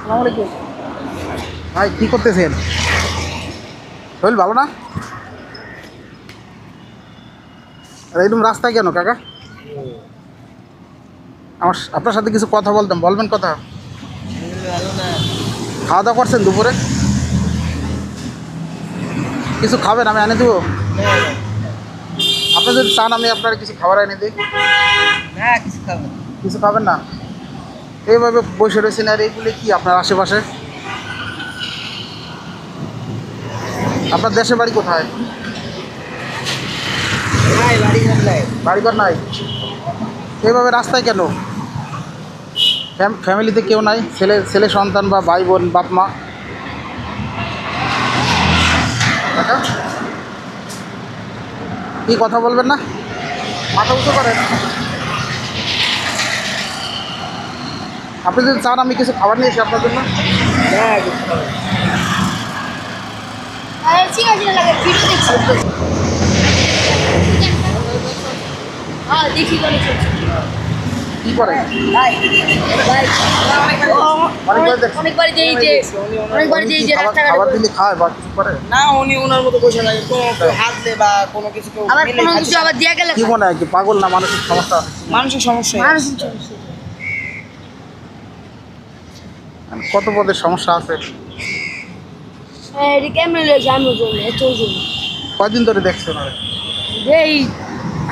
আসসালামু আলাইকুম ভাই কী করতেছেন? শরীর ভালো না? একদম রাস্তায় কেন কাকা? আমার আপনার সাথে কিছু কথা বলতাম বলবেন কথা? খাওয়া দাওয়া করছেন দুপুরে? কিছু খাবেন আমি এনে দেবো? আপনি যদি চান আমি আপনার কিছু খাবার এনে দিই। হ্যাঁ কিছু খাবেন না? এইভাবে বসে রয়েছেন আর এইগুলি কি আপনার আশেপাশে? আপনার দেশের বাড়ি কোথায়? বাড়িঘর নাই। এইভাবে রাস্তায় কেন? ফ্যাম- ফ্যামিলিতে কেউ নাই? ছেলে ছেলে সন্তান বা ভাই বোন বাপ মা? কি কথা বলবেন না? মাথা উঁচু করেন। আপনি যদি চান আমি কিছু খাবার নিয়েছি আপনার জন্য হ্যাঁ কিছু খাব আরে ঠিক আছে লাগে ভিডিও দেখছি দেখি কি করে অনেকবার দেখছি। যে অনেকবার যে যে খাবার দিলে খায় বা কিছু করে না উনি ওনার মতো বসে লাগে কোনো হাত দে বা কোনো কিছু আবার মিলে কোনো খাচ্ছে। কিছু আবার দিয়ে গেলে কি মনে হয় কি পাগল না মানসিক সমস্যা আছে? মানুষের সমস্যা মানুষ চলছে কত পদের সমস্যা আছে? কয়দিন ধরে দেখছেন? এই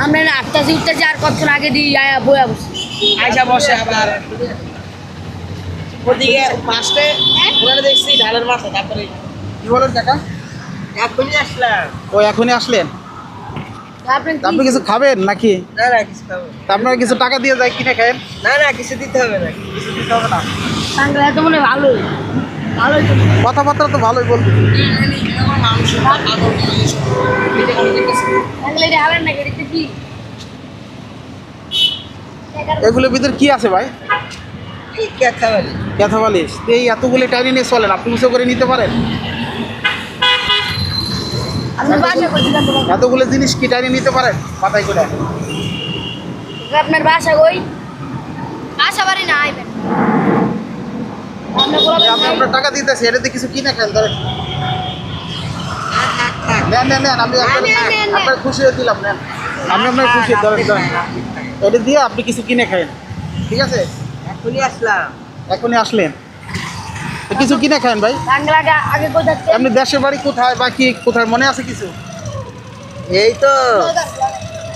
আমরা না উঠতেছি আর কতক্ষণ আগে দিয়ে আয়া বয়া বসে। আইসা বসে আবার। ওদিকে পাশে ওনারা দেখছি ঢালের মাথা তারপরে কি বলেন কাকা? এখনই আসলাম। ও এখনই আসলেন? আপনি কিছু খাবেন নাকি? না না কিছু খাব না। তা আপনার কিছু টাকা দিয়ে যায় কিনে খাবেন না না কিছু দিতে হবে না কিছু দিতে হবে না। এত মনে ভালোই। ভালোই কথাবার্তা তো ভালোই কি? এগুলোর ভিতরে কি আছে ভাই? বলিস এই এতগুলো টাইনি নিয়ে চলেন আপনি উঁচু করে নিতে পারেন। এতগুলো জিনিস কি টাইনি নিতে পারেন? মাথায় করে। আপনার বাসা কই? বাসা বাড়ি না আইবেন। আপনার বলা আমি আপনার টাকা দিতেছি এটাতে কিছু কিনে খান ধরেন। নেন নেন নেন আমি আপনার নেন, নেন, নেন। আপনার খুশি হয়ে দিলাম নেন। আমি আপনার খুশি ধরেন ধরেন। এটা দিয়ে আপনি কিছু কিনে খাবেন ঠিক আছে? এখনই আসলাম। এখনই আসলেন। কিছু কিনে ভাই। আপনি দেশের বাড়ি কোথায় বা কি কোথায় মনে আছে কিছু? এই তো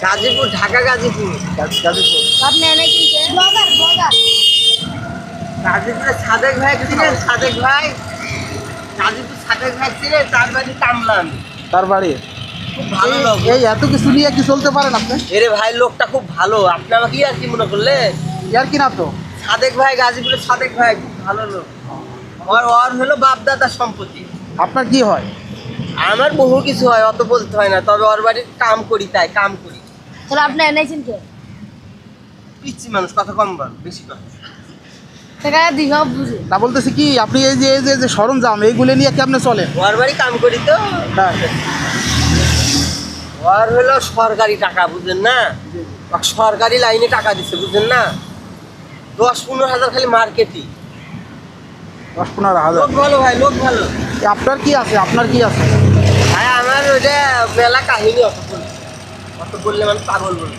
গাজীপুর ঢাকা গাজীপুর। গাজ- গাজীপুর আপনি এনে কিনছে ব্লগার ব্লগার গাজীপুরে সাদেক ভাই ছিলেন সাদেক ভাই। গাজীপুর সাদেক ভাই ছিলেন তার বাড়ি কামলাম তার বাড়ি? ভালো এই- লোক। এই এত কিছু নিয়ে কি চলতে পারেন আপনি? এরে ভাই লোকটা খুব ভালো। আপনি আমাকে কি আর কি মনে করলেন? ইয়ার কি না তো? সাদেক ভাই গাজীপুরের সাদেক ভাই খুব ভালো লোক। ওর ওর হলো বাপ সম্পত্তি। আপনার কি হয়? আমার বহু কিছু হয় অত বলতে হয় না। তবে ওর বাড়ির কাম করি তাই কাম করি। তাহলে আপনি এনেছেন কে? পিচ্ছি মানুষ কথা কম বল বেশি কথা। না বলতেছি কি আপনি এই যে এই যে যে সরঞ্জাম এইগুলো নিয়ে কেমনে চলেন? ওর বাড়ি কাম করি তো। হ্যাঁ। ওর হলো সরকারি টাকা বুঝলেন না? সরকারি লাইনে টাকা দিচ্ছে বুঝলেন না? দশ পনেরো হাজার খালি মার্কেটই দশ পনেরো হাজার। লোক ভালো ভাই লোক ভালো। আপনার কি আছে? আপনার কি আছে? ভাই আমার ওইটা মেলা কাহিনী অত বলছে অত বললে মানে পাগল বলবে।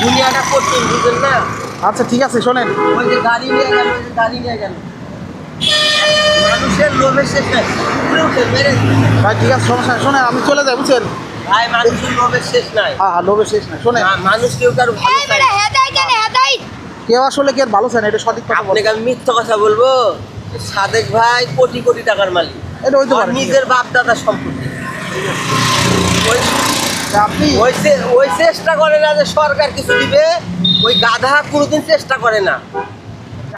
দুনিয়াটা কঠিন বুঝলেন না? আচ্ছা ঠিক আছে শোনেন। ওই যে গাড়ি নিয়ে গেল ওই যে গাড়ি নিয়ে গেল। মানুষের লোভে শেষ নাই। ভাই ঠিক আছে সমস্যা নেই। শোনেন আমি চলে যাই বুঝছেন? ভাই মানুষের লোভের শেষ নাই। হ্যাঁ হ্যাঁ লোভে শেষ না শোনেন। মা- মানুষ কেউ কারও ভালো চায় কেউ আসলে কি আর ভালো চায় না? এটা সঠিক কথা বলেন। আপনাকে আমি মিথ্যা কথা বলব। সাদেক ভাই কোটি কোটি টাকার মালিক। এটা নিজের বাপ সম্পত্তি। ওই আপনি ওই ওই চেষ্টা করে না যে সরকার কিছু দিবে। ওই গাধা কোনোদিন চেষ্টা করে না।